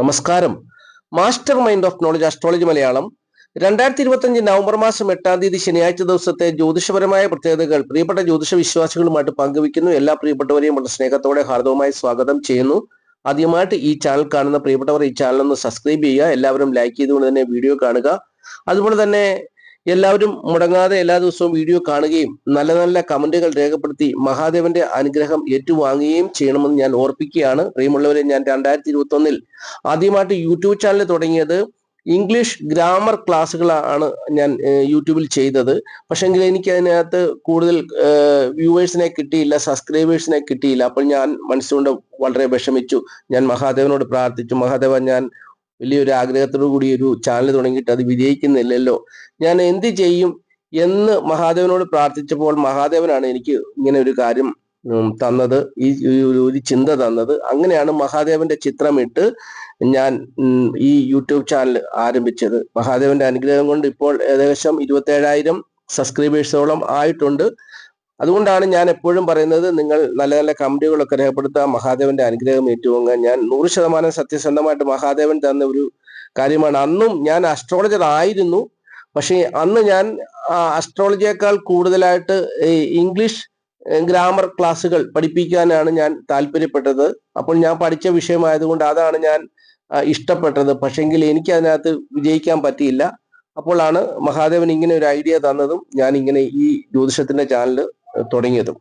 നമസ്കാരം. Master mind of knowledge astrology Malayalam. രണ്ടായിരത്തി ഇരുപത്തി നവംബർ മാസം എട്ടാം തീയതി ശനിയാഴ്ച ദിവസത്തെ ജ്യോതിഷപരമായ പ്രത്യേകതകൾ പ്രിയപ്പെട്ട ജ്യോതിഷ വിശ്വാസികളുമായിട്ട് പങ്കുവയ്ക്കുന്നു. എല്ലാ പ്രിയപ്പെട്ടവരെയും വളരെ സ്നേഹത്തോടെ ഹാർദവമായി സ്വാഗതം ചെയ്യുന്നു. ആദ്യമായിട്ട് ഈ ചാനൽ കാണുന്ന പ്രിയപ്പെട്ടവർ ഈ ചാനൽ ഒന്ന് സബ്സ്ക്രൈബ് ചെയ്യുക. എല്ലാവരും ലൈക്ക് ചെയ്തുകൊണ്ട് തന്നെ വീഡിയോ കാണുക. അതുപോലെ തന്നെ എല്ലാവരും മുടങ്ങാതെ എല്ലാ ദിവസവും വീഡിയോ കാണുകയും നല്ല നല്ല കമന്റുകൾ രേഖപ്പെടുത്തി മഹാദേവന്റെ അനുഗ്രഹം ഏറ്റുവാങ്ങുകയും ചെയ്യണമെന്ന് ഞാൻ ഓർപ്പിക്കുകയാണ്. പ്രിയമുള്ളവരെ ഞാൻ രണ്ടായിരത്തി ഇരുപത്തി ഒന്നിൽ ആദ്യമായിട്ട് യൂട്യൂബ് ചാനൽ തുടങ്ങിയത് ഇംഗ്ലീഷ് ഗ്രാമർ ക്ലാസ്സുകളാണ് ഞാൻ യൂട്യൂബിൽ ചെയ്തത്. പക്ഷെങ്കിൽ എനിക്ക് അതിനകത്ത് കൂടുതൽ വ്യൂവേഴ്സിനെ കിട്ടിയില്ല സബ്സ്ക്രൈബേഴ്സിനെ കിട്ടിയില്ല. അപ്പോൾ ഞാൻ മനസ്സുകൊണ്ട് വളരെ വിഷമിച്ചു. ഞാൻ മഹാദേവനോട് പ്രാർത്ഥിച്ചു. മഹാദേവ ഞാൻ വലിയൊരു ആഗ്രഹത്തോടു കൂടി ഒരു ചാനൽ തുടങ്ങിയിട്ട് അത് വിജയിക്കുന്നില്ലല്ലോ. ഞാൻ എന്ത് ചെയ്യും എന്ന് മഹാദേവനോട് പ്രാർത്ഥിച്ചപ്പോൾ മഹാദേവനാണ് എനിക്ക് ഇങ്ങനെ ഒരു കാര്യം തന്നത് ഈ ഒരു ചിന്ത തന്നത്. അങ്ങനെയാണ് മഹാദേവന്റെ ചിത്രമിട്ട് ഞാൻ ഈ യൂട്യൂബ് ചാനൽ ആരംഭിച്ചത്. മഹാദേവന്റെ അനുഗ്രഹം കൊണ്ട് ഇപ്പോൾ ഏകദേശം ഇരുപത്തേഴായിരം സബ്സ്ക്രൈബേഴ്സോളം ആയിട്ടുണ്ട്. അതുകൊണ്ടാണ് ഞാൻ എപ്പോഴും പറയുന്നത് നിങ്ങൾ നല്ല നല്ല കമന്റുകളൊക്കെ രേഖപ്പെടുത്തുക മഹാദേവന്റെ അനുഗ്രഹം ഏറ്റുവാങ്ങാൻ. ഞാൻ നൂറ് ശതമാനം സത്യസന്ധമായിട്ട് മഹാദേവൻ തന്ന ഒരു കാര്യമാണ്. അന്നും ഞാൻ അസ്ട്രോളജർ ആയിരുന്നു. പക്ഷേ അന്ന് ഞാൻ അസ്ട്രോളജിയേക്കാൾ കൂടുതലായിട്ട് ഇംഗ്ലീഷ് ഗ്രാമർ ക്ലാസ്സുകൾ പഠിപ്പിക്കാനാണ് ഞാൻ താല്പര്യപ്പെട്ടത്. അപ്പോൾ ഞാൻ പഠിച്ച വിഷയമായതുകൊണ്ട് അതാണ് ഞാൻ ഇഷ്ടപ്പെട്ടത്. പക്ഷെങ്കിൽ എനിക്ക് അതിനകത്ത് വിജയിക്കാൻ പറ്റിയില്ല. അപ്പോഴാണ് മഹാദേവൻ ഇങ്ങനെ ഒരു ഐഡിയ തന്നതും ഞാൻ ഇങ്ങനെ ഈ ജ്യോതിഷത്തിന്റെ ചാനൽ തുടങ്ങിയതും.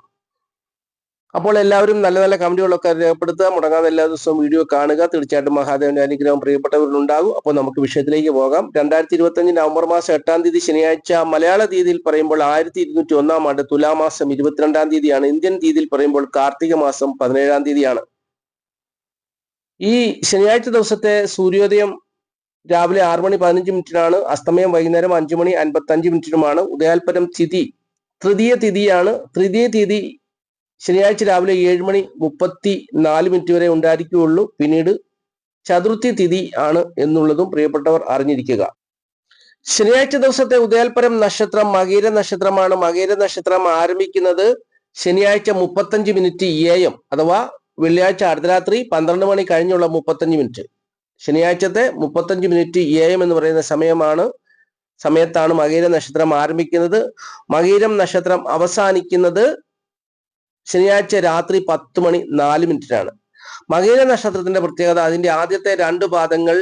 അപ്പോൾ എല്ലാവരും നല്ല നല്ല കമന്റുകളൊക്കെ രേഖപ്പെടുത്തുക. മുടങ്ങാതെ എല്ലാ ദിവസവും വീഡിയോ കാണുക. തീർച്ചയായിട്ടും മഹാദേവന്റെ അനുഗ്രഹം പ്രിയപ്പെട്ടവരിലുണ്ടാകും അപ്പോൾ നമുക്ക് വിഷയത്തിലേക്ക് പോകാം. രണ്ടായിരത്തി ഇരുപത്തി അഞ്ച് നവംബർ മാസം എട്ടാം തീയതി ശനിയാഴ്ച മലയാള തീയതിയിൽ പറയുമ്പോൾ ആയിരത്തി ഇരുന്നൂറ്റി ഒന്നാം ആണ്ട് തുലാമാസം ഇരുപത്തിരണ്ടാം തീയതിയാണ്. ഇന്ത്യൻ തീയതിയിൽ പറയുമ്പോൾ കാർത്തിക മാസം പതിനേഴാം തീയതിയാണ്. ഈ ശനിയാഴ്ച ദിവസത്തെ സൂര്യോദയം രാവിലെ ആറ് മണി പതിനഞ്ച് മിനിറ്റിനാണ്. അസ്തമയം വൈകുന്നേരം അഞ്ചു മണി അൻപത്തി അഞ്ച് മിനിറ്റിനുമാണ്. ഉദയാൽപരം തിഥി തൃതീയ തിഥിയാണ് തൃതീയ തിഥി ശനിയാഴ്ച രാവിലെ ഏഴ് മണി മുപ്പത്തി നാല് മിനിറ്റ് വരെ ഉണ്ടായിരിക്കുകയുള്ളൂ. പിന്നീട് ചതുർത്ഥി തിഥി ആണ് എന്നുള്ളതും പ്രിയപ്പെട്ടവർ അറിഞ്ഞിരിക്കുക. ശനിയാഴ്ച ദിവസത്തെ ഉദയാൽപരം നക്ഷത്രം മകീര നക്ഷത്രമാണ്. മകീര നക്ഷത്രം ആരംഭിക്കുന്നത് ശനിയാഴ്ച മുപ്പത്തഞ്ച് മിനിറ്റ് എ എം അഥവാ വെള്ളിയാഴ്ച അർദ്ധരാത്രി പന്ത്രണ്ട് മണി കഴിഞ്ഞുള്ള മുപ്പത്തഞ്ച് മിനിറ്റ് ശനിയാഴ്ചത്തെ മുപ്പത്തഞ്ച് മിനിറ്റ് എ എം എന്ന് പറയുന്ന സമയമാണ് സമയത്താണ് മകീര നക്ഷത്രം ആരംഭിക്കുന്നത്. മകീരം നക്ഷത്രം അവസാനിക്കുന്നത് ശനിയാഴ്ച രാത്രി പത്ത് മണി നാല് മിനിറ്റിനാണ്. മകീര നക്ഷത്രത്തിന്റെ പ്രത്യേകത അതിന്റെ ആദ്യത്തെ രണ്ട് പാദങ്ങൾ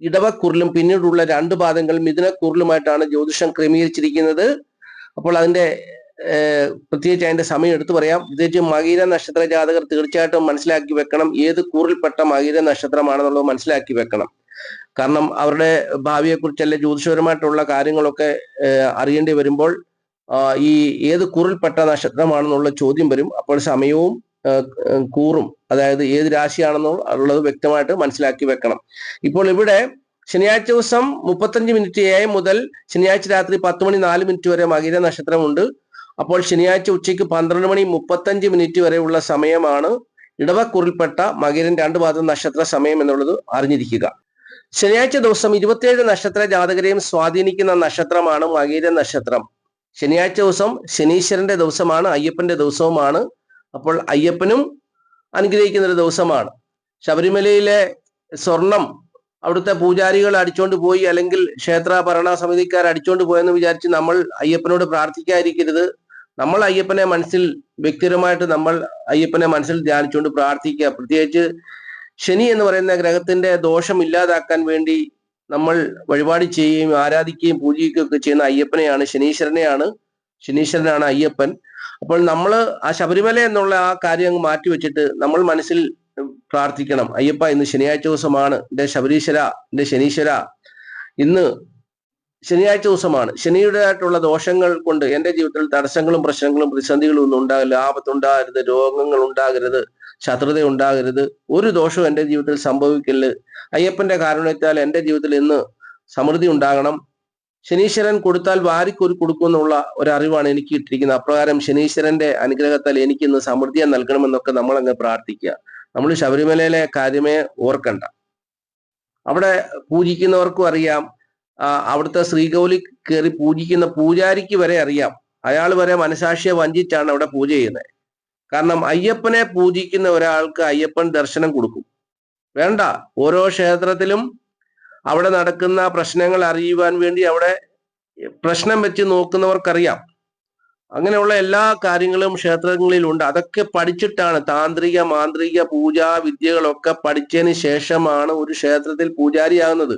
ഇടവക്കുറിലും പിന്നീടുള്ള രണ്ട് പാദങ്ങൾ മിഥുനക്കുറിലുമായിട്ടാണ് ജ്യോതിഷം ക്രമീകരിച്ചിരിക്കുന്നത്. അപ്പോൾ അതിന്റെ പ്രത്യേകിച്ച് അതിന്റെ സമയം എടുത്തു പറയാം. പ്രത്യേകിച്ച് മകീര നക്ഷത്ര ജാതകർ തീർച്ചയായിട്ടും മനസ്സിലാക്കി വെക്കണം. ഏത് കൂറിൽപ്പെട്ട മകീര നക്ഷത്രമാണെന്നുള്ളത് മനസ്സിലാക്കി വെക്കണം. കാരണം അവരുടെ ഭാവിയെക്കുറിച്ചല്ല ജ്യോതിഷപരമായിട്ടുള്ള കാര്യങ്ങളൊക്കെ അറിയേണ്ടി വരുമ്പോൾ ഈ ഏത് കൂറിൽപ്പെട്ട നക്ഷത്രമാണെന്നുള്ള ചോദ്യം വരും. അപ്പോൾ സമയവും കൂറും അതായത് ഏത് രാശിയാണെന്നോ ഉള്ളത് വ്യക്തമായിട്ട് മനസ്സിലാക്കി വെക്കണം. ഇപ്പോൾ ഇവിടെ ശനിയാഴ്ച ദിവസം മുപ്പത്തഞ്ച് മിനിറ്റ് എ മുതൽ ശനിയാഴ്ച രാത്രി പത്ത് മണി നാല് മിനിറ്റ് വരെ മകീര നക്ഷത്രമുണ്ട്. അപ്പോൾ ശനിയാഴ്ച ഉച്ചയ്ക്ക് പന്ത്രണ്ട് മണി മുപ്പത്തഞ്ച് മിനിറ്റ് വരെയുള്ള സമയമാണ് ഇടവക്കുറിൽപ്പെട്ട മകരൻ രണ്ട് ഭാഗം നക്ഷത്ര സമയം എന്നുള്ളത് അറിഞ്ഞിരിക്കുക. ശനിയാഴ്ച ദിവസം ഇരുപത്തിയേഴ് നക്ഷത്ര ജാതകരെയും സ്വാധീനിക്കുന്ന നക്ഷത്രമാണ് മകീര നക്ഷത്രം. ശനിയാഴ്ച ദിവസം ശനീശ്വരന്റെ ദിവസമാണ് അയ്യപ്പന്റെ ദിവസവുമാണ്. അപ്പോൾ അയ്യപ്പനും അനുഗ്രഹിക്കുന്ന ഒരു ദിവസമാണ്. ശബരിമലയിലെ സ്വർണം അവിടുത്തെ പൂജാരികൾ അടിച്ചോണ്ട് പോയി അല്ലെങ്കിൽ ക്ഷേത്ര ഭരണ സമിതിക്കാർ അടിച്ചോണ്ട് പോയെന്ന് വിചാരിച്ച് നമ്മൾ അയ്യപ്പനോട് പ്രാർത്ഥിക്കാതിരിക്കരുത്. നമ്മൾ അയ്യപ്പനെ മനസ്സിൽ വ്യക്തിപരമായിട്ട് നമ്മൾ അയ്യപ്പനെ മനസ്സിൽ ധ്യാനിച്ചുകൊണ്ട് പ്രാർത്ഥിക്കുക. പ്രത്യേകിച്ച് ശനി എന്ന് പറയുന്ന ഗ്രഹത്തിന്റെ ദോഷം ഇല്ലാതാക്കാൻ വേണ്ടി നമ്മൾ വഴിപാട് ചെയ്യുകയും ആരാധിക്കുകയും പൂജിക്കുകയും ഒക്കെ ചെയ്യുന്ന അയ്യപ്പനെയാണ് ശനീശ്വരനെയാണ് ശനീശ്വരനാണ് അയ്യപ്പൻ. അപ്പോൾ നമ്മൾ ആ ശബരിമല എന്നുള്ള ആ കാര്യം അങ്ങ് മാറ്റിവെച്ചിട്ട് നമ്മൾ മനസ്സിൽ പ്രാർത്ഥിക്കണം. അയ്യപ്പ ഇന്ന് ശനിയാഴ്ച ദിവസമാണ്. എന്റെ ശബരീശ്വര എന്റെ ശനീശ്വര ഇന്ന് ശനിയാഴ്ച ദിവസമാണ്. ശനിയുടേതായിട്ടുള്ള ദോഷങ്ങൾ കൊണ്ട് എന്റെ ജീവിതത്തിൽ തടസ്സങ്ങളും പ്രശ്നങ്ങളും പ്രതിസന്ധികളും ഒന്നും ഉണ്ടാകില്ല. ആപത്തുണ്ടാകരുത് രോഗങ്ങൾ ഉണ്ടാകരുത് ശത്രുത ഉണ്ടാകരുത്. ഒരു ദോഷവും എന്റെ ജീവിതത്തിൽ സംഭവിക്കില്ല. അയ്യപ്പന്റെ കാരണത്താൽ എന്റെ ജീവിതത്തിൽ ഇന്ന് സമൃദ്ധി ഉണ്ടാകണം. ശനീശ്വരൻ കൊടുത്താൽ വാരിക്കൊരു ഒരു അറിവാണ് എനിക്ക് ഇട്ടിരിക്കുന്നത് അപ്രകാരം ശനീശ്വരന്റെ അനുഗ്രഹത്താൽ എനിക്ക് ഇന്ന് സമൃദ്ധിയെ നൽകണമെന്നൊക്കെ നമ്മൾ അങ്ങ് പ്രാർത്ഥിക്കുക. നമ്മൾ ശബരിമലയിലെ കാര്യമേ ഓർക്കണ്ട. അവിടെ പൂജിക്കുന്നവർക്കും അറിയാം. അവിടുത്തെ ശ്രീകൗലി കയറി പൂജിക്കുന്ന പൂജാരിക്ക് വരെ അറിയാം. അയാൾ വരെ മനസാക്ഷിയെ വഞ്ചിച്ചാണ് അവിടെ പൂജ ചെയ്യുന്നത്. കാരണം അയ്യപ്പനെ പൂജിക്കുന്ന ഒരാൾക്ക് അയ്യപ്പൻ ദർശനം കൊടുക്കും. വേണ്ട ഓരോ ക്ഷേത്രത്തിലും അവിടെ നടക്കുന്ന പ്രശ്നങ്ങൾ അറിയുവാൻ വേണ്ടി അവിടെ പ്രശ്നം വെച്ച് നോക്കുന്നവർക്കറിയാം. അങ്ങനെയുള്ള എല്ലാ കാര്യങ്ങളും ക്ഷേത്രങ്ങളിലുണ്ട്. അതൊക്കെ പഠിച്ചിട്ടാണ് താന്ത്രിക മാന്ത്രിക പൂജാ വിദ്യകളൊക്കെ പഠിച്ചതിന് ശേഷമാണ് ഒരു ക്ഷേത്രത്തിൽ പൂജാരിയാകുന്നത്.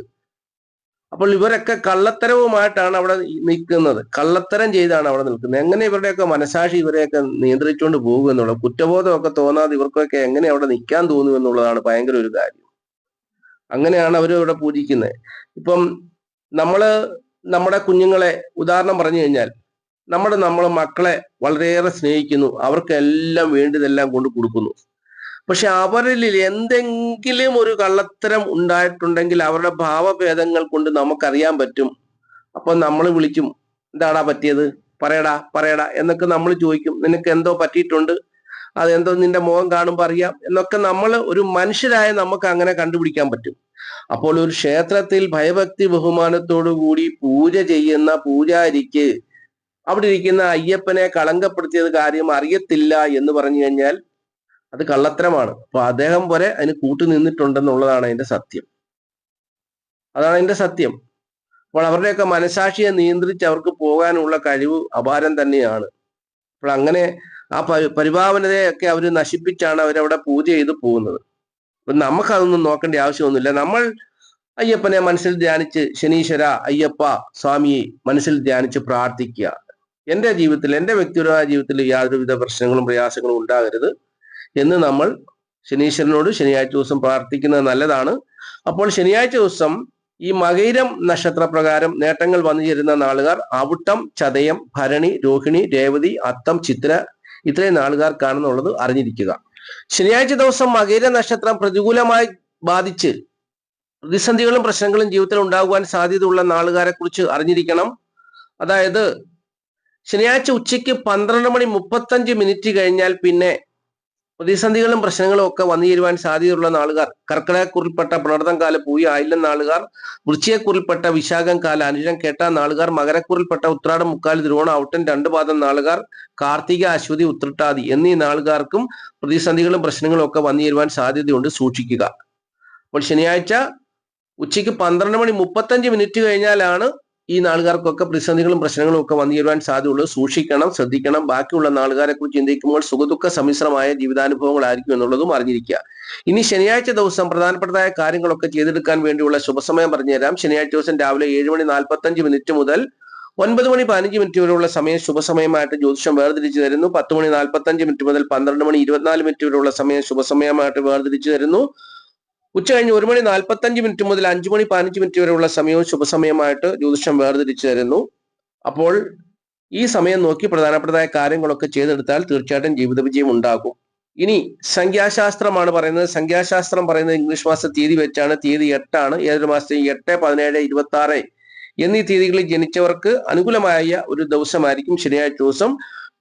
അപ്പോൾ ഇവരൊക്കെ കള്ളത്തരവുമായിട്ടാണ് അവിടെ നിൽക്കുന്നത്. കള്ളത്തരം ചെയ്താണ് അവിടെ നിൽക്കുന്നത്. എങ്ങനെ ഇവരുടെയൊക്കെ മനസാക്ഷി ഇവരെയൊക്കെ നിയന്ത്രിച്ചുകൊണ്ട് പോകും എന്നുള്ളത് കുറ്റബോധമൊക്കെ തോന്നാതെ ഇവർക്കൊക്കെ എങ്ങനെ അവിടെ നിൽക്കാൻ തോന്നും എന്നുള്ളതാണ് ഭയങ്കര ഒരു കാര്യം. അങ്ങനെയാണ് അവർ ഇവിടെ പൂജിക്കുന്നത്. ഇപ്പം നമ്മൾ നമ്മുടെ കുഞ്ഞുങ്ങളെ ഉദാഹരണം പറഞ്ഞു കഴിഞ്ഞാൽ നമ്മുടെ നമ്മൾ മക്കളെ വളരെയേറെ സ്നേഹിക്കുന്നു. അവർക്കെല്ലാം വേണ്ടതെല്ലാം കൊണ്ട് കൊടുക്കുന്നു. പക്ഷെ അവരിൽ എന്തെങ്കിലും ഒരു കള്ളത്തരം ഉണ്ടായിട്ടുണ്ടെങ്കിൽ അവരുടെ ഭാവഭേദങ്ങൾ കൊണ്ട് നമുക്കറിയാൻ പറ്റും. അപ്പൊ നമ്മൾ വിളിക്കും എന്താടാ പറ്റിയത്? പറയടാ പറയടാ എന്നൊക്കെ നമ്മൾ ചോദിക്കും. നിനക്ക് എന്തോ പറ്റിയിട്ടുണ്ട്? അതെന്തോ നിന്റെ മുഖം കാണുമ്പോൾ അറിയാം എന്നൊക്കെ നമ്മൾ ഒരു മനുഷ്യരായ നമുക്ക് അങ്ങനെ കണ്ടുപിടിക്കാൻ പറ്റും. അപ്പോൾ ഒരു ക്ഷേത്രത്തിൽ ഭയഭക്തി ബഹുമാനത്തോടു കൂടി പൂജ ചെയ്യുന്ന പൂജാരിക്ക് അവിടെ ഇരിക്കുന്ന അയ്യപ്പനെ കളങ്കപ്പെടുത്തിയത് കാര്യം അറിയത്തില്ല എന്ന് പറഞ്ഞു കഴിഞ്ഞാൽ അത് കള്ളത്തരമാണ്. അപ്പൊ അദ്ദേഹം വരെ അതിന് കൂട്ടു നിന്നിട്ടുണ്ടെന്നുള്ളതാണ് അതിന്റെ സത്യം. അതാണ് അതിന്റെ സത്യം. അപ്പോൾ അവരുടെയൊക്കെ മനസാക്ഷിയെ നിയന്ത്രിച്ച് അവർക്ക് പോകാനുള്ള കഴിവ് അപാരം തന്നെയാണ്. അപ്പോൾ അങ്ങനെ ആ പരി പരിഭാവനതയൊക്കെ അവർ നശിപ്പിച്ചാണ് അവരവിടെ പൂജ ചെയ്ത് പോകുന്നത്. അപ്പൊ നമുക്കതൊന്നും നോക്കേണ്ട ആവശ്യമൊന്നുമില്ല. നമ്മൾ അയ്യപ്പനെ മനസ്സിൽ ധ്യാനിച്ച് ശനീശ്വര അയ്യപ്പ സ്വാമിയെ മനസ്സിൽ ധ്യാനിച്ച് പ്രാർത്ഥിക്കുക. എന്റെ ജീവിതത്തിൽ എന്റെ വ്യക്തിപരമായ ജീവിതത്തിൽ യാതൊരുവിധ പ്രശ്നങ്ങളും പ്രയാസങ്ങളും ഉണ്ടാകരുത്. എന്ന് നമ്മൾ ശനീശ്വരനോട് ശനിയാഴ്ച ദിവസം പ്രാർത്ഥിക്കുന്നത് നല്ലതാണ്. അപ്പോൾ ശനിയാഴ്ച ദിവസം ഈ മകൈരം നക്ഷത്രപ്രകാരം നേട്ടങ്ങൾ വന്നു ചേരുന്ന നാളുകാർ അവിട്ടം ചതയം ഭരണി രോഹിണി രേവതി അത്തം ചിത്ര ഇത്രയും നാളുകാർക്കാണെന്നുള്ളത് അറിഞ്ഞിരിക്കുക. ശനിയാഴ്ച ദിവസം മകൈര നക്ഷത്രം പ്രതികൂലമായി ബാധിച്ച് പ്രതിസന്ധികളും പ്രശ്നങ്ങളും ജീവിതത്തിൽ ഉണ്ടാകുവാൻ സാധ്യതയുള്ള നാളുകാരെ കുറിച്ച് അറിഞ്ഞിരിക്കണം. അതായത് ശനിയാഴ്ച ഉച്ചയ്ക്ക് പന്ത്രണ്ട് മണി മുപ്പത്തഞ്ച് മിനിറ്റ് കഴിഞ്ഞാൽ പിന്നെ പ്രതിസന്ധികളും പ്രശ്നങ്ങളും ഒക്കെ വന്നു ചേരുവാൻ സാധ്യതയുള്ള നാളുകാർ. കർക്കിടകക്കുറിൽപ്പെട്ട പുണർതം കാല പൂയ ആയില്ലം നാളുകാർ വൃശ്ചികക്കുറിൽപ്പെട്ട വിശാഖം കാല അനുജം കേട്ട നാളുകാർ മകരക്കുറിൽപ്പെട്ട ഉത്രാടം മുക്കാൽ തിരുവോണം ഔട്ടൻ രണ്ടു പാദം നാളുകാർ കാർത്തിക അശ്വതി ഉത്രട്ടാതി എന്നീ നാളുകാർക്കും പ്രതിസന്ധികളും പ്രശ്നങ്ങളും ഒക്കെ വന്നു ചേരുവാൻ സാധ്യതയുണ്ട് സൂക്ഷിക്കുക. അപ്പോൾ ശനിയാഴ്ച ഉച്ചയ്ക്ക് പന്ത്രണ്ട് മണി മുപ്പത്തഞ്ച് മിനിറ്റ് കഴിഞ്ഞാലാണ് ഈ നാളുകാർക്കൊക്കെ പ്രതിസന്ധികളും പ്രശ്നങ്ങളും ഒക്കെ വന്നു ചേരുവാൻ സാധ്യതയുള്ളൂ. സൂക്ഷിക്കണം ശ്രദ്ധിക്കണം. ബാക്കിയുള്ള നാളുകാരെ കുറിച്ച് ചിന്തിക്കുമ്പോൾ സുഖദുഃഖ സമ്മിശ്രമായ ജീവിതാനുഭവങ്ങളായിരിക്കും എന്നുള്ളതും അറിഞ്ഞിരിക്കുക. ഇനി ശനിയാഴ്ച ദിവസം പ്രധാനപ്പെട്ടതായ കാര്യങ്ങളൊക്കെ ചെയ്തെടുക്കാൻ വേണ്ടിയുള്ള ശുഭസമയം പറഞ്ഞുതരാം ശനിയാഴ്ച ദിവസം രാവിലെ ഏഴ് മണി നാൽപ്പത്തഞ്ച് മിനിറ്റ് മുതൽ ഒൻപത് മണി പതിനഞ്ച് മിനിറ്റ് വരെയുള്ള സമയം ശുഭസമയമായിട്ട് ജ്യോതിഷം വേർതിരിച്ചു തരുന്നു. പത്ത് മണി നാൽപ്പത്തഞ്ച് മിനിറ്റ് മുതൽ പന്ത്രണ്ട് മണി ഇരുപത്തിനാല് മിനിറ്റ് വരെയുള്ള സമയം ശുഭസമയമായിട്ട് വേർതിരിച്ചു തരുന്നു. ഉച്ച കഴിഞ്ഞ് ഒരു മണി നാൽപ്പത്തഞ്ച് മിനിറ്റ് മുതൽ അഞ്ചു മണി പതിനഞ്ച് മിനിറ്റ് വരെയുള്ള സമയവും ശുഭസമയമായിട്ട് ജ്യോതിഷം വേർതിരിച്ചു തരുന്നു അപ്പോൾ ഈ സമയം നോക്കി പ്രധാനപ്പെട്ടതായ കാര്യങ്ങളൊക്കെ ചെയ്തെടുത്താൽ തീർച്ചയായിട്ടും ജീവിത വിജയം ഉണ്ടാകും. ഇനി സംഖ്യാശാസ്ത്രമാണ് പറയുന്നത്. സംഖ്യാശാസ്ത്രം പറയുന്നത് ഇംഗ്ലീഷ് മാസ തീയതി വെച്ചാണ്. തീയതി എട്ടാണ്. ഏതൊരു മാസത്തെ എട്ട് പതിനേഴ് ഇരുപത്തി ആറ് എന്നീ തീയതികളിൽ ജനിച്ചവർക്ക് അനുകൂലമായ ഒരു ദിവസമായിരിക്കും ശനിയാഴ്ച ദിവസം.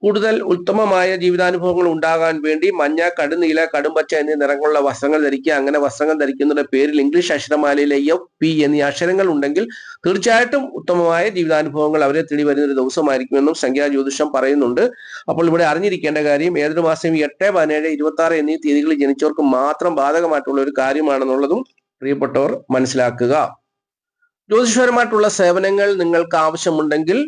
കൂടുതൽ ഉത്തമമായ ജീവിതാനുഭവങ്ങൾ ഉണ്ടാകാൻ വേണ്ടി മഞ്ഞ കടുനീല കടുംപച്ച എന്നീ നിറങ്ങളുള്ള വസ്ത്രങ്ങൾ ധരിക്കുക അങ്ങനെ വസ്ത്രങ്ങൾ ധരിക്കുന്നതിന്റെ പേരിൽ ഇംഗ്ലീഷ് അക്ഷരമാലയിലെ എഫ് പി എന്നീ അക്ഷരങ്ങൾ ഉണ്ടെങ്കിൽ തീർച്ചയായിട്ടും ഉത്തമമായ ജീവിതാനുഭവങ്ങൾ അവരെ തേടി വരുന്ന ഒരു ദിവസമായിരിക്കുമെന്നും സംഖ്യാ ജ്യോതിഷം പറയുന്നുണ്ട്. അപ്പോൾ ഇവിടെ അറിഞ്ഞിരിക്കേണ്ട കാര്യം ഏതൊരു മാസം എട്ട് പതിനേഴ് ഇരുപത്തി ആറ് എന്നീ തീയതികളിൽ ജനിച്ചവർക്ക് മാത്രം ബാധകമായിട്ടുള്ള ഒരു കാര്യമാണെന്നുള്ളതും പ്രിയപ്പെട്ടവർ മനസ്സിലാക്കുക. ജ്യോതിഷപരമായിട്ടുള്ള സേവനങ്ങൾ നിങ്ങൾക്ക് ആവശ്യമുണ്ടെങ്കിൽ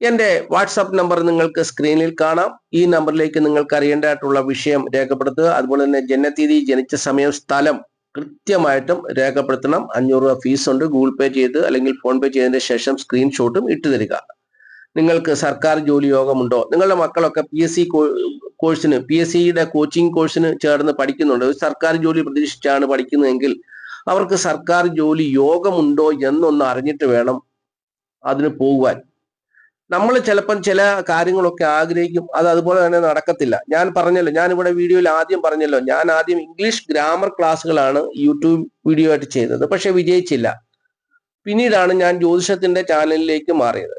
എന്റെ വാട്സാപ്പ് നമ്പർ നിങ്ങൾക്ക് സ്ക്രീനിൽ കാണാം. ഈ നമ്പറിലേക്ക് നിങ്ങൾക്ക് അറിയേണ്ടതായിട്ടുള്ള വിഷയം രേഖപ്പെടുത്തുക. അതുപോലെ തന്നെ ജനനത്തീയതി ജനിച്ച സമയം സ്ഥലം കൃത്യമായിട്ടും രേഖപ്പെടുത്തണം. അഞ്ഞൂറ് രൂപ ഫീസ് ഉണ്ട്. ഗൂഗിൾ പേ ചെയ്ത് അല്ലെങ്കിൽ ഫോൺ പേ ചെയ്തതിന് ശേഷം സ്ക്രീൻഷോട്ടും ഇട്ടു തരിക. നിങ്ങൾക്ക് സർക്കാർ ജോലി യോഗമുണ്ടോ? നിങ്ങളുടെ മക്കളൊക്കെ പി എസ് സി കോഴ്സിന് പി എസ് സിയുടെ കോച്ചിങ് കോഴ്സിന് ചേർന്ന് പഠിക്കുന്നുണ്ട്. സർക്കാർ ജോലി പ്രതീക്ഷിച്ചാണ് പഠിക്കുന്നതെങ്കിൽ അവർക്ക് സർക്കാർ ജോലി യോഗമുണ്ടോ എന്നൊന്ന് അറിഞ്ഞിട്ട് വേണം അതിന് പോകുവാൻ നമ്മൾ ചിലപ്പം ചില കാര്യങ്ങളൊക്കെ ആഗ്രഹിക്കും. അത് അതുപോലെ തന്നെ നടക്കത്തില്ല. ഞാൻ പറഞ്ഞല്ലോ ഞാൻ ഇവിടെ വീഡിയോയിൽ ആദ്യം പറഞ്ഞല്ലോ ഞാൻ ആദ്യം ഇംഗ്ലീഷ് ഗ്രാമർ ക്ലാസ്സുകളാണ് യൂട്യൂബ് വീഡിയോ ആയിട്ട് ചെയ്തത് പക്ഷെ വിജയിച്ചില്ല. പിന്നീടാണ് ഞാൻ ജ്യോതിഷത്തിന്റെ ചാനലിലേക്ക് മാറിയത്.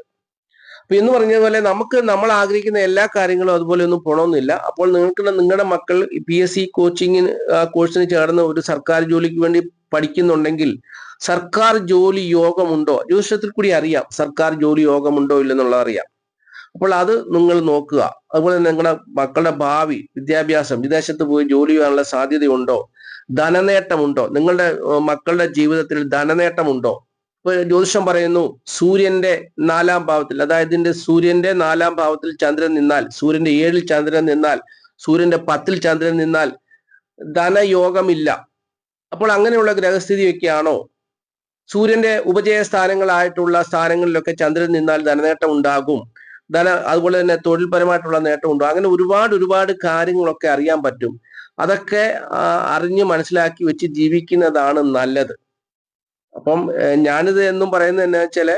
അപ്പൊ എന്ന് പറഞ്ഞതുപോലെ നമുക്ക് നമ്മൾ ആഗ്രഹിക്കുന്ന എല്ലാ കാര്യങ്ങളും അതുപോലെ ഒന്നും പോണമെന്നില്ല അപ്പോൾ നിങ്ങൾക്ക് നിങ്ങളുടെ മക്കൾ പി എസ് സി കോച്ചിങ്ങിന് കോഴ്സിന് ചേർന്ന് ഒരു സർക്കാർ ജോലിക്ക് വേണ്ടി പഠിക്കുന്നുണ്ടെങ്കിൽ സർക്കാർ ജോലി യോഗമുണ്ടോ? ജ്യോതിഷത്തിൽ കൂടി അറിയാം സർക്കാർ ജോലി യോഗമുണ്ടോ ഇല്ലെന്നുള്ളത് അറിയാം. അപ്പോൾ അത് നിങ്ങൾ നോക്കുക. അതുപോലെ നിങ്ങളുടെ മക്കളുടെ ഭാവി വിദ്യാഭ്യാസം വിദേശത്ത് പോയി ജോലി ചെയ്യാനുള്ള സാധ്യതയുണ്ടോ? ധനനേട്ടമുണ്ടോ? നിങ്ങളുടെ മക്കളുടെ ജീവിതത്തിൽ ധനനേട്ടമുണ്ടോ? ഇപ്പൊ ജ്യോതിഷം പറയുന്നു സൂര്യന്റെ നാലാം ഭാവത്തിൽ അതായത് സൂര്യന്റെ നാലാം ഭാവത്തിൽ ചന്ദ്രൻ നിന്നാൽ സൂര്യന്റെ ഏഴിൽ ചന്ദ്രൻ നിന്നാൽ സൂര്യന്റെ പത്തിൽ ചന്ദ്രൻ നിന്നാൽ ധനയോഗമില്ല. അപ്പോൾ അങ്ങനെയുള്ള ഗ്രഹസ്ഥിതിയൊക്കെയാണോ സൂര്യന്റെ ഉപജയ സ്ഥാനങ്ങളായിട്ടുള്ള സ്ഥാനങ്ങളിലൊക്കെ ചന്ദ്രൻ നിന്നാൽ ധനനേട്ടം ഉണ്ടാകും. ധന അതുപോലെ തന്നെ തൊഴിൽപരമായിട്ടുള്ള നേട്ടം ഉണ്ടാകും. അങ്ങനെ ഒരുപാട് ഒരുപാട് കാര്യങ്ങളൊക്കെ അറിയാൻ പറ്റും. അതൊക്കെ അറിഞ്ഞ് മനസ്സിലാക്കി വെച്ച് ജീവിക്കുന്നതാണ് നല്ലത്. അപ്പം ഞാനിത് എന്നും പറയുന്നത് എന്നാ വെച്ചാൽ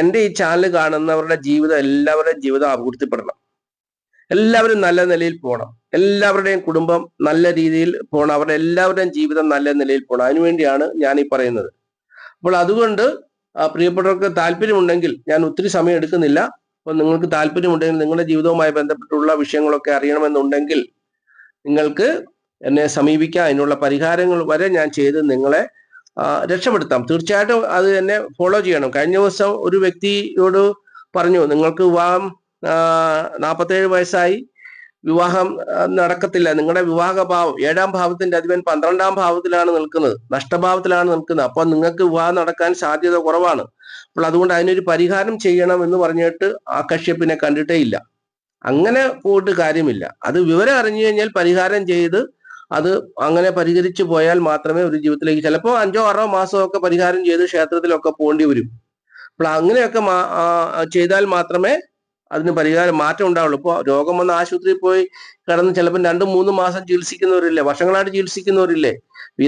എന്റെ ഈ ചാനൽ കാണുന്നവരുടെ ജീവിതം എല്ലാവരുടെയും ജീവിതം അഭിവൃദ്ധിപ്പെടണം എല്ലാവരും നല്ല നിലയിൽ പോകണം എല്ലാവരുടെയും കുടുംബം നല്ല രീതിയിൽ പോണം. അവരുടെ എല്ലാവരുടെയും ജീവിതം നല്ല നിലയിൽ പോകണം അതിനുവേണ്ടിയാണ് ഞാൻ ഈ പറയുന്നത്. അപ്പോൾ അതുകൊണ്ട് പ്രിയപ്പെട്ടവർക്ക് താല്പര്യമുണ്ടെങ്കിൽ ഞാൻ ഒത്തിരി സമയം എടുക്കുന്നില്ല. അപ്പോൾ നിങ്ങൾക്ക് താല്പര്യമുണ്ടെങ്കിൽ നിങ്ങളുടെ ജീവിതവുമായി ബന്ധപ്പെട്ടുള്ള വിഷയങ്ങളൊക്കെ അറിയണമെന്നുണ്ടെങ്കിൽ നിങ്ങൾക്ക് എന്നെ സമീപിക്കാം. അതിനുള്ള പരിഹാരങ്ങൾ വരെ ഞാൻ ചെയ്ത് നിങ്ങളെ രക്ഷപ്പെടുത്താം. തീർച്ചയായിട്ടും അത് എന്നെ ഫോളോ ചെയ്യണം. കഴിഞ്ഞ ദിവസം ഒരു വ്യക്തിയോട് പറഞ്ഞു നിങ്ങൾക്ക് വിവാഹം നാൽപ്പത്തേഴ് വയസ്സായി. വിവാഹം നടക്കത്തില്ല. നിങ്ങളുടെ വിവാഹ ഭാവം ഏഴാം ഭാവത്തിന്റെ അധിപൻ പന്ത്രണ്ടാം ഭാവത്തിലാണ് നിൽക്കുന്നത്. നഷ്ടഭാവത്തിലാണ് നിൽക്കുന്നത്. അപ്പൊ നിങ്ങൾക്ക് വിവാഹം നടക്കാൻ സാധ്യത കുറവാണ്. അപ്പോൾ അതുകൊണ്ട് അതിനൊരു പരിഹാരം ചെയ്യണം എന്ന് പറഞ്ഞിട്ട് ആ കശ്യപ്പിനെ കണ്ടിട്ടേ ഇല്ല. അങ്ങനെ പോയിട്ട് കാര്യമില്ല. അത് വിവരം അറിഞ്ഞു കഴിഞ്ഞാൽ പരിഹാരം ചെയ്ത് അത് അങ്ങനെ പരിഹരിച്ചു പോയാൽ മാത്രമേ ഒരു ജീവിതത്തിലേക്ക് ചിലപ്പോൾ അഞ്ചോ ആറോ മാസമൊക്കെ പരിഹാരം ചെയ്ത് ക്ഷേത്രത്തിലൊക്കെ പോകേണ്ടി വരും. അപ്പോൾ അങ്ങനെയൊക്കെ ചെയ്താൽ മാത്രമേ അതിന് പരിഹാരം മാറ്റം ഉണ്ടാവുള്ളൂ. ഇപ്പോൾ രോഗം വന്ന ആശുപത്രിയിൽ പോയി കിടന്ന് ചിലപ്പോൾ രണ്ടും മൂന്നും മാസം ചികിത്സിക്കുന്നവരില്ലേ? വർഷങ്ങളായിട്ട് ചികിത്സിക്കുന്നവരില്ലേ?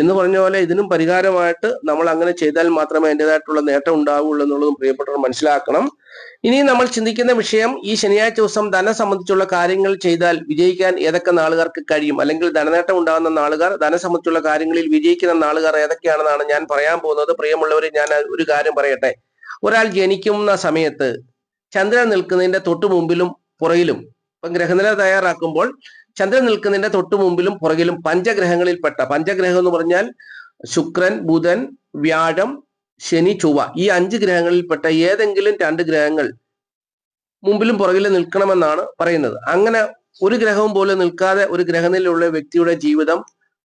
എന്ന് പറഞ്ഞ പോലെ ഇതിനും പരിഹാരമായിട്ട് നമ്മൾ അങ്ങനെ ചെയ്താൽ മാത്രമേ അതിന്റെതായിട്ടുള്ള നേട്ടം ഉണ്ടാവുള്ളൂ എന്നുള്ളതും പ്രിയപ്പെട്ടവർ മനസ്സിലാക്കണം. ഇനി നമ്മൾ ചിന്തിക്കുന്ന വിഷയം ഈ ശനിയാഴ്ച ദിവസം ധനം സംബന്ധിച്ചുള്ള കാര്യങ്ങൾ ചെയ്താൽ വിജയിക്കാൻ ഏതൊക്കെ നാളുകാർക്ക് കഴിയും? അല്ലെങ്കിൽ ധനനേട്ടം ഉണ്ടാകുന്ന നാളുകാർ ധനം സംബന്ധിച്ചുള്ള കാര്യങ്ങളിൽ വിജയിക്കുന്ന നാളുകാർ ഏതൊക്കെയാണെന്നാണ് ഞാൻ പറയാൻ പോകുന്നത്. പ്രിയമുള്ളവരെ ഞാൻ ഒരു കാര്യം പറയട്ടെ. ഒരാൾ ജനിക്കുന്ന സമയത്ത് ചന്ദ്രൻ നിൽക്കുന്നതിന്റെ തൊട്ടു മുമ്പിലും പുറകിലും. ഇപ്പം ഗ്രഹനില തയ്യാറാക്കുമ്പോൾ ചന്ദ്രൻ നിൽക്കുന്നതിന്റെ തൊട്ടു മുമ്പിലും പുറകിലും പഞ്ചഗ്രഹങ്ങളിൽപ്പെട്ട പഞ്ചഗ്രഹം എന്ന് പറഞ്ഞാൽ ശുക്രൻ ബുധൻ വ്യാഴം ശനി ചൊവ്വ ഈ അഞ്ച് ഗ്രഹങ്ങളിൽപ്പെട്ട ഏതെങ്കിലും രണ്ട് ഗ്രഹങ്ങൾ മുമ്പിലും പുറകിലും നിൽക്കണമെന്നാണ് പറയുന്നത്. അങ്ങനെ ഒരു ഗ്രഹവും പോലും നിൽക്കാതെ ഒരു ഗ്രഹനിലുള്ള വ്യക്തിയുടെ ജീവിതം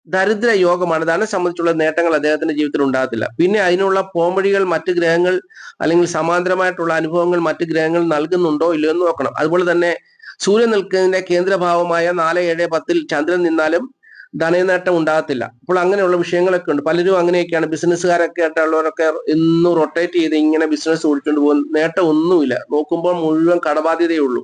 ദരിദ്ര യോഗമാണ്. ധനം സംബന്ധിച്ചുള്ള നേട്ടങ്ങൾ അദ്ദേഹത്തിന്റെ ജീവിതത്തിൽ ഉണ്ടാകത്തില്ല. പിന്നെ അതിനുള്ള പോംവഴികൾ മറ്റ് ഗ്രഹങ്ങൾ അല്ലെങ്കിൽ സമാന്തരമായിട്ടുള്ള അനുഭവങ്ങൾ മറ്റ് ഗ്രഹങ്ങൾ നൽകുന്നുണ്ടോ ഇല്ലയോ എന്ന് നോക്കണം. അതുപോലെ തന്നെ സൂര്യൻ നിൽക്കുന്നതിന്റെ കേന്ദ്രഭാവമായ നാല് ഏഴ് പത്തിൽ ചന്ദ്രൻ നിന്നാലും ധനനേട്ടം ഉണ്ടാകത്തില്ല. അപ്പോൾ അങ്ങനെയുള്ള വിഷയങ്ങളൊക്കെ ഉണ്ട്. പലരും അങ്ങനെയൊക്കെയാണ്. ബിസിനസ്സുകാരൊക്കെ ആയിട്ടുള്ളവരൊക്കെ ഇന്നും റൊട്ടേറ്റ് ചെയ്ത് ഇങ്ങനെ ബിസിനസ് ഓടിച്ചുകൊണ്ട് പോകും നേട്ടം ഒന്നുമില്ല. നോക്കുമ്പോൾ മുഴുവൻ കടബാധ്യതയേ ഉള്ളൂ.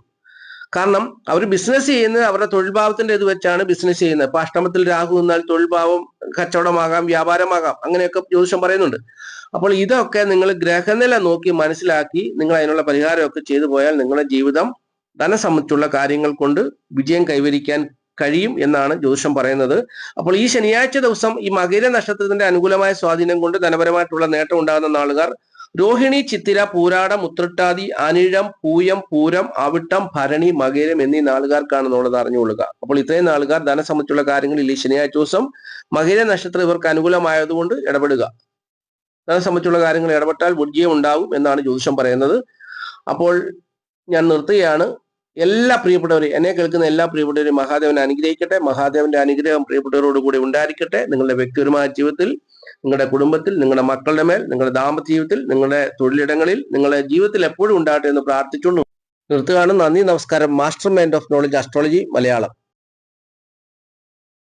കാരണം അവർ ബിസിനസ് ചെയ്യുന്നത് അവരുടെ തൊഴിൽഭാവത്തിന്റെ ഇത് വെച്ചാണ് ബിസിനസ് ചെയ്യുന്നത്. ഇപ്പൊ അഷ്ടമത്തിൽ രാഹു എന്നാൽ തൊഴിൽഭാവം കച്ചവടമാകാം വ്യാപാരമാകാം അങ്ങനെയൊക്കെ ജ്യോതിഷം പറയുന്നുണ്ട്. അപ്പോൾ ഇതൊക്കെ നിങ്ങൾ ഗ്രഹനില നോക്കി മനസ്സിലാക്കി നിങ്ങൾ അതിനുള്ള പരിഹാരമൊക്കെ ചെയ്തു പോയാൽ നിങ്ങളുടെ ജീവിതം ധനം സംബന്ധിച്ചുള്ള കാര്യങ്ങൾ കൊണ്ട് വിജയം കൈവരിക്കാൻ കഴിയും എന്നാണ് ജ്യോതിഷം പറയുന്നത്. അപ്പോൾ ഈ ശനിയാഴ്ച ദിവസം ഈ മകര നക്ഷത്രത്തിന്റെ അനുകൂലമായ സ്വാധീനം കൊണ്ട് ധനപരമായിട്ടുള്ള നേട്ടം ഉണ്ടാകുന്ന നാളുകാർ രോഹിണി ചിത്തിര പൂരാടം ഉത്രട്ടാതി അനിഴം പൂയം പൂരം അവിട്ടം ഭരണി മകേരം എന്നീ നാളുകാർക്കാണെന്നുള്ളത് അറിഞ്ഞുകൊള്ളുക. അപ്പോൾ ഇത്രയും നാളുകാർ ധനം സംബന്ധിച്ചുള്ള കാര്യങ്ങളിൽ ഈ ശനിയാഴ്ച ദിവസം മകര നക്ഷത്രം ഇവർക്ക് അനുകൂലമായതുകൊണ്ട് ഇടപെടുക. ധനം സംബന്ധിച്ചുള്ള കാര്യങ്ങൾ ഇടപെട്ടാൽ വിജയം ഉണ്ടാകും എന്നാണ് ജ്യോതിഷം പറയുന്നത്. അപ്പോൾ ഞാൻ നിർത്തുകയാണ്. എല്ലാ പ്രിയപ്പെട്ടവരെയും എന്നെ കേൾക്കുന്ന എല്ലാ പ്രിയപ്പെട്ടവരെയും മഹാദേവനെ അനുഗ്രഹിക്കട്ടെ. മഹാദേവന്റെ അനുഗ്രഹം പ്രിയപ്പെട്ടവരോടുകൂടി ഉണ്ടായിരിക്കട്ടെ. നിങ്ങളുടെ വ്യക്തിപരമായ ജീവിതത്തിൽ നിങ്ങളുടെ കുടുംബത്തിൽ നിങ്ങളുടെ മക്കളുടെ മേൽ നിങ്ങളുടെ ദാമ്പത്യ ജീവിതത്തിൽ നിങ്ങളുടെ തൊഴിലിടങ്ങളിൽ നിങ്ങളുടെ ജീവിതത്തിൽ എപ്പോഴും ഉണ്ടാകട്ടെ എന്ന് പ്രാർത്ഥിച്ചുകൊണ്ട് നിർത്തുകയാണ്. നന്ദി നമസ്കാരം. Master mind of knowledge astrology Malayalam.